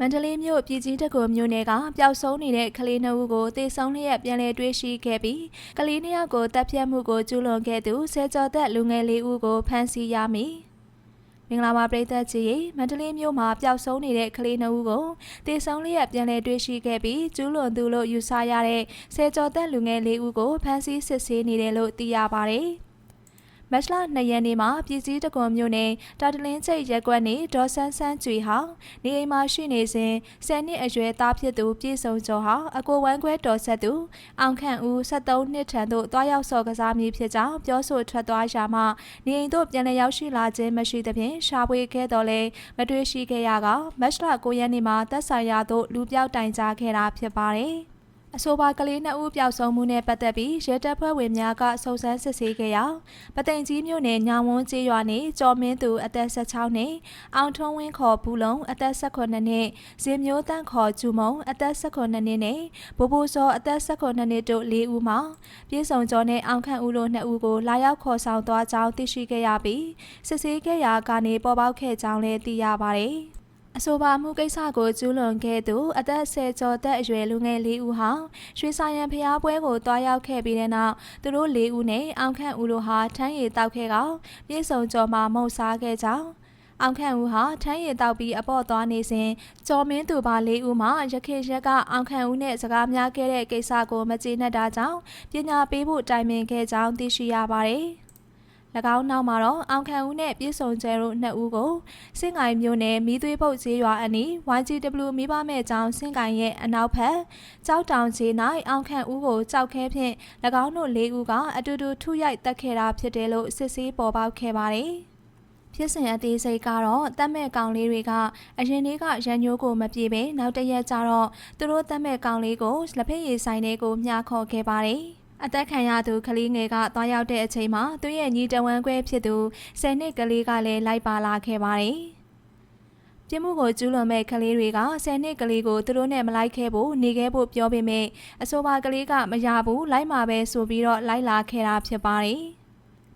မန္တလေးမြို့ပြည်ကြီးတကူမြို့နယ်ကပျောက်ဆုံးနေတဲ့ကလေးနှစ်ဦးကိုတေဆုံးလျက်ပြန်လည်တွေ့ရှိခဲ့ပြီးကလေးနှစ်ယောက်ကိုတပ်ဖြတ်မှုကိုကျူးလွန်ခဲ့သူဆယ်ကျော်သက်လူငယ်လေးဦးကိုဖမ်းဆီးရမည်မင်္ဂလာပါပရိသတ်ကြီးရေမန္တလေးမြို့မှာပျောက်ဆုံးနေတဲ့ကလေးနှစ်ဦးကိုတေဆုံးလျက်ပြန်လည်တွေ့ရှိခဲ့ပြီးကျူးလွန်သူလို့ယူဆရတဲ့ဆယ်ကျော်သက်လူငယ်လေးဦးကိုဖမ်းဆီးစစ်ဆေးနေတယ်လို့သိရပါတယ်။ မတ်လ2ရက်နေ့မှာပြည်စည်းတကွန်မြို့နယ်တာတလင်းချိတ်ရက်ကွက်နေဒေါ်ဆန်းဆန်းကျွေဟာနေအိမ်မှာရှိနေစဉ်10နှစ်အရွယ်သားဖြစ်သူပြည်စုံကျော်ဟာအကိုဝမ်းခွဲတော်ဆက်သူအောင်ခန့်ဦး73နှစ်ထံသို့တွားရောက်စော်ကစားမည်ဖြစ်ကြောင်းပြောဆိုထွက်သွားရာမှနေအိမ်သို့ပြန်လည်ရောက်ရှိလာခြင်းမရှိသဖြင့်ရှာဖွေခဲ့တော်လဲမတွေ့ရှိခဲ့ရကမတ်လ9ရက်နေ့မှာသက်ဆိုင်ရာသို့လူပြောက်တိုင်ကြားခဲ့တာဖြစ်ပါတယ်။ အဆိုပါကလေးနှစ်ဦးပျောက်ဆုံးမှုနဲ့ပတ်သက်ပြီးရဲတပ်ဖွဲ့ဝင်များကစုံစမ်းစစ်ဆေးခဲ့ရာပသိမ်ကြီးမြို့နယ်ညောင်ဝန်းကျေးရွာနေကျော်မင်းသူအသက်16နှစ်အောင်ထွန်းဝင်းခေါ်ဘူးလုံးအသက်18နှစ်ဇင်မျိုးတန့်ခေါ်ကျူမုံအသက်18နှစ်နဲ့ဘိုးဘိုးစောအသက်18နှစ်တို့၄ဦးမှာပြည်စုံကျော်နဲ့အောင်ခန့်ဦးတို့နှစ်ဦးကိုလာရောက်ခေါ်ဆောင်သွားကြောင်းသိရှိခဲ့ရပြီးစစ်ဆေးခဲ့ရာကနေပေါ်ပေါက်ခဲ့ကြောင်းလည်းသိရပါတယ်။ အဆိုပါမှုကိစ္စကိုကျူးလွန်ခဲ့သူအသက်၁၀ကျော်သက်အရွယ်လူငယ်လေးဦးဟာရွှေဆိုင်ရန်ဖျားပွဲကိုတွားရောက်ခဲ့ပြီးတဲ့နောက်သူတို့လေးဦးနဲ့အောင်ခန့်ဦးတို့ဟာထမ်းရည်တောက်ခဲ့ကောင်ပြည်စုံကျော်မှမုံစားခဲ့ကြောင်းအောင်ခန့်ဦးဟာထမ်းရည်တောက်ပြီးအပေါ့သွားနေစဉ်ကျော်မင်းသူပါလေးဦးမှရခေရက်ကအောင်ခန့်ဦးနဲ့စကားများခဲ့တဲ့ကိစ္စကိုမကျေနပ်တာကြောင့်ပညာပေးဖို့တိုင်ပင်ခဲ့ကြောင်းသိရှိရပါတယ်။၎ င်းနောက်မှာတော့အောင်ခံဦးနဲ့ပြည်စုံကျဲတို့နှစ်ဦးကိုစင်ကိုင်မြို့နယ်မီးသွေးပုတ်ကျေးရွာအနီး YGW မိဘမဲ့ကျောင်းစင်ကိုင်ရဲ့အနောက်ဘက်ကြောက်တောင်ကျေး၌အောင်ခံဦးကိုကြောက်ခဲဖြင့်၎င်းတို့၄ဦးကအတူတူထုရိုက်တက်ခဲ့တာဖြစ်တယ်လို့စစ်ဆေးပေါ်ပေါက်ခဲ့ပါတယ်ဖြစ်စဉ်အသေးစိတ်ကတော့တတ်မဲ့ကောင်လေးတွေကအရင်လေးကရန်ညိုးကိုမပြေပဲနောက်တရက်ကျတော့သူတို့တတ်မဲ့ကောင်လေးကိုလက်ဖက်ရည်ဆိုင်လေးကိုမျှခေါ်ခဲ့ပါတယ်။ အသက်ခံရသူကလေးငယ်ကသွားရောက်တဲ့အချိန်မှာသူရဲ့ညီတဝမ်းခွဲဖြစ်သူ10နှစ်ကလေးကလည်းလိုက်ပါလာခဲ့ပါတယ်။ပြမှုကိုကျူးလွန်မဲ့ကလေးတွေက10နှစ်ကလေးကိုသူတို့နဲ့မလိုက်ခဲ့ဖို့နေခဲ့ဖို့ပြောပေမဲ့အဆိုပါကလေးကမရဘူးလိုက်မှာပဲဆိုပြီးတော့လိုက်လာခဲ့တာဖြစ်ပါတယ်။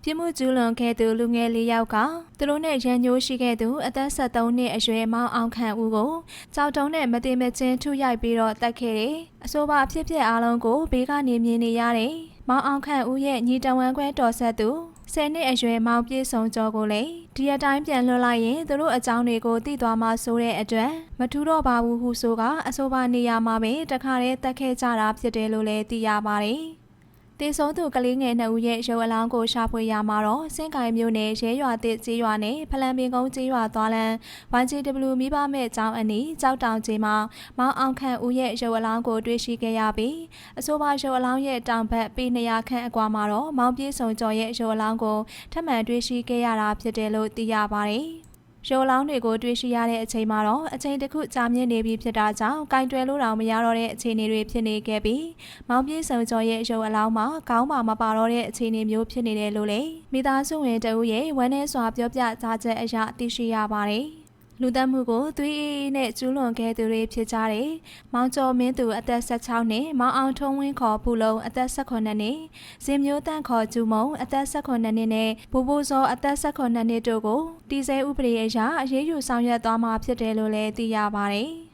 ပြစ်မှုကျူးလွန်ခဲ့သူလူငယ်လေးယောက်ကသူတို့နဲ့ရန်ညိုးရှိခဲ့သူအသက်73နှစ်အရွယ်မောင်အောင်ခန့်ဦးကိုကြောက်တုံးနဲ့မတင်မချင်းထုရိုက်ပြီးတော့တတ်ခဲ့တယ်။အဆိုပါဖြစ်ဖြစ်အားလုံးကိုဘေးကနေမြင်နေရတယ်။မောင်အောင်ခန့်ဦးရဲ့ညီတဝမ်းခွဲတော်ဆက်သူဆယ်နှစ်အရွယ်မောင်ပြေဆုံးကျော်ကိုလည်းဒီအတိုင်းပြန်လွှတ်လိုက်ရင်သူတို့အကြောင်းတွေကိုသိသွားမှဆိုတဲ့အတွက်မထူးတော့ပါဘူးဟုဆိုကအဆိုပါနေရာမှာပဲတခါတည်းတက်ခဲ့ကြတာဖြစ်တယ်လို့လည်းသိရပါတယ်။ တေဆုံးသူကလေးငယ်နှစ်ဦးရဲ့ရုပ်အလောင်းကိုရှာဖွေရမှာတော့စင်ကိုင်မြို့နယ်ရဲရွာတစ်ကျေးရွာနဲ့ဖလန်ပင်ကုန်းကျေးရွာသွားလမ်း YGW မိဘမဲ့ကျောင်းအနီးကြောက်တောင်ကျေးမှာမောင်အောင်ခန့်ဦးရဲ့ရုပ်အလောင်းကိုတွေ့ရှိခဲ့ရပြီးအဆိုပါရုပ်အလောင်းရဲ့တောင်ဘက်ပေ200ခန့်အကွာမှာတော့မောင်ပြေးစုံကျော်ရဲ့ရုပ်အလောင်းကိုထပ်မံတွေ့ရှိခဲ့ရတာဖြစ်တယ်လို့သိရပါတယ်။ ရိုလောင်းတွေကိုတွေ့ရှိရတဲ့အချိန်မှာတော့အချိန်တစ်ခုကြာမြင့်နေပြီဖြစ်တာကြောင့်ကင်တွယ်လို့တောင်မရတော့တဲ့အခြေအနေတွေဖြစ်နေခဲ့ပြီးမောင်ပြေးစုံကျော်ရဲ့ရုပ်အလောင်းမှာခေါင်းပါမပါတော့တဲ့အခြေအနေမျိုးဖြစ်နေတယ်လို့လေမိသားစုဝင်တအုပ်ရဲ့ဝမ်းနည်းစွာပြောပြကြချက်အရာသိရှိရပါတယ်။ လူသက်မှုကိုသွေးအေးနဲ့ကျူးလွန်ခဲ့သူတွေဖြစ်ကြတယ်။မောင်ကျော်မင်းသူအသက်16နှစ်မောင်အောင်ထုံးဝင်းခေါ်ဖူလုံးအသက်18နှစ်ဇင်မျိုးတန့်ခေါ်ကျူမုံအသက်18နှစ်နဲ့ဘူဘူစောအသက်18နှစ်တို့ကိုတီစဲဥပဒေအရအရေးယူဆောင်ရွက်သွားမှာဖြစ်တယ်လို့လည်းသိရပါတယ်။